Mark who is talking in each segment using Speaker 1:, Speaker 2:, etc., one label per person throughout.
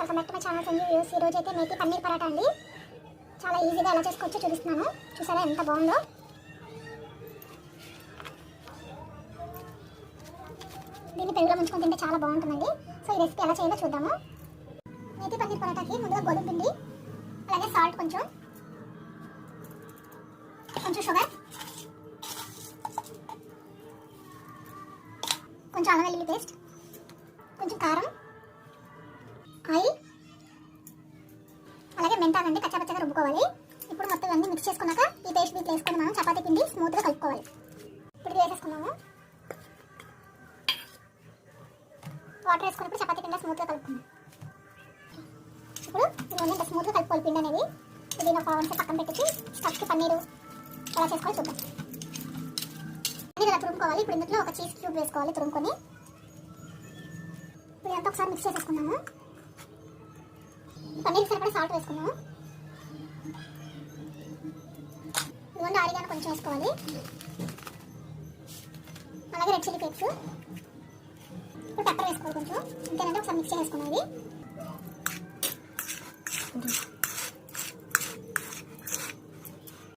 Speaker 1: Welcome back to my channel Sanjay views ఈరోజు అయితే మేతి పన్నీర్ పరాటా అండి. చాలా ఈజీగా ఎలా చేసుకోవచ్చో చూపిస్తున్నాను. చూసారా ఎంత బాగుందో? దీన్ని పెరుగులో ముంచుకొని తింటే చాలా బాగుంటుందండి. సో ఈ రెసిపీ ఎలా చేయాలో చూద్దాము. మేతి పన్నీర్ పరాటాకి ముందుగా గోధుమ పిండి అలాగే సాల్ట్ కొంచెం కొంచెం షుగర్ కొంచెం అల్లం వెల్లుల్లి పేస్ట్ కొంచెం కారం ఆయిల్ అలాగే మెంతానండి కచ్చాపచ్చగా రుబ్బుకోవాలి. ఇప్పుడు మొత్తం అన్నీ మిక్స్ చేసుకున్నాక ఈ పేస్ట్ దీంట్లో వేసుకొని మనం చపాతీ పిండి స్మూత్గా కలుపుకోవాలి. ఇప్పుడు వేసేసుకున్నాము వాటర్ వేసుకున్నప్పుడు చపాతీ పిండి స్మూత్గా కలుపుకుందాం. ఇప్పుడు ఇవన్నీ ఇంత స్మూత్గా కలుపుకోవాలి పిండి అనేది. ఇది ఒక వన్ పక్కన పెట్టి స్టఫ్కి పన్నీరు ఎలా చేసుకోవాలి చూద్దాం. ఇది ఇలా తురుముకోవాలి. ఇప్పుడు ఇందులో ఒక చీజ్ క్యూబ్ వేసుకోవాలి తురుముకొని. ఇప్పుడు ఇదంతా ఒకసారి మిక్స్ చేసేసుకున్నాము పన్నీర్ సరిపడా సాల్ట్ వేసుకున్నాము ఇదిగోండి ఆరిగాను కొంచెం వేసుకోవాలి. అలాగే రెడ్ చిల్లీ ఫ్లేక్స్. ఇప్పుడు పెప్పర్ వేసుకోవాలి కొంచెం. ఇంకేనంటే ఒకసారి మిక్స్ చేసుకున్నది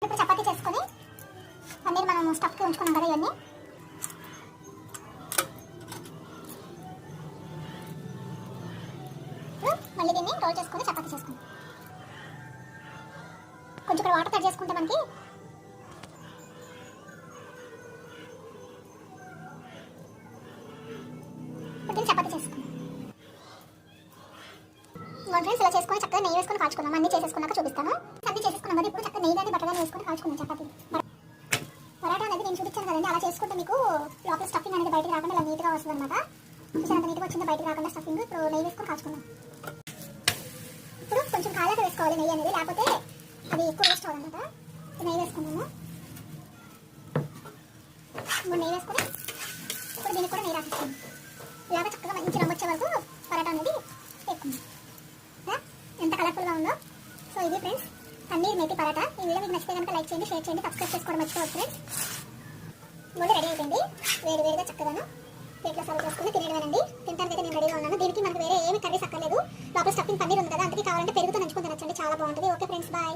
Speaker 1: ఇప్పుడు చపాతీ చేసుకొని పన్నీర్ మనం స్టఫ్కి ఉంచుకున్నాం కదా ఇవన్నీ. మళ్ళీ దీన్ని రోల్ చేసుకొని చపాతీ చేసుకుందాం. కొంచెం ఇక్కడ వాటర్ కట్ చేసుకుంటే మనకి ఇప్పుడు దీన్ని చపాతీ చేసుకుందాం. ఫ్రెండ్స్ ఇలా చేసుకొని చక్కగా నెయ్యి వేసుకొని కాల్చుకున్నాం అన్ని చేసేసుకున్నాక చూపిస్తాను. అన్ని చేసేసుకున్నాం కదా ఇప్పుడు చక్కగా నెయ్యి కానీ బట్టగా వేసుకొని కాల్చుకున్నాం చపాతీ. పరాటా అనేది నేను చూపించాను కదండి. అలా చేసుకుంటే మీకు లోపల స్టఫింగ్ అనేది బయటకు రాకుండా ఇలా నీట్గా వస్తుంది అనమాట చూసాను అంత నీట్గా వచ్చింది? బయటకు రాకుండా స్టఫింగ్ ఇప్పుడు నెయ్యి వేసుకొని కాల్చుకున్నాం కొంచెం కాలాక వేసుకోవాలి నెయ్యి అనేది లేకపోతే అది ఎక్కువ వేస్ట్ అవ్వదన్నమాట. నెయ్యి వేసుకున్నాము ఇప్పుడు నెయ్యి వేసుకొని ఇప్పుడు దీనికి కూడా నెయ్యి రాసేసుకున్నాం ఇలాగ చక్కగా మంచి రంగు వచ్చే వరకు పరాటా అనేది వేసుకున్నాం ఎంత కలర్ఫుల్గా ఉందో. సో ఇది ఫ్రెండ్స్ పన్నీర్ మేతి పరాటా. ఈ వీడియో మీకు నచ్చితే కనుక లైక్ చేయండి షేర్ చేయండి సబ్స్క్రైబ్ చేసుకోవడం మర్చిపోవద్దు ఫ్రెండ్స్ ముందు రెడీ అయిపోయింది. వేడి వేడిగా చక్కగాను ప్లేట్లో సర్వ్ చేసుకుని తినేయడమేనండి. తినడానికి అయితే నేను రెడీగా ఉన్నాను దీనికి మనకు వేరే ఏమి ప్రోటీన్ పన్నీర్ ఉంది కదా అందుకే కావాలంటే పెరుగుతో నంచుకొని తినచ్చండి. చాలా బాగుంటుంది. Okay friends bye.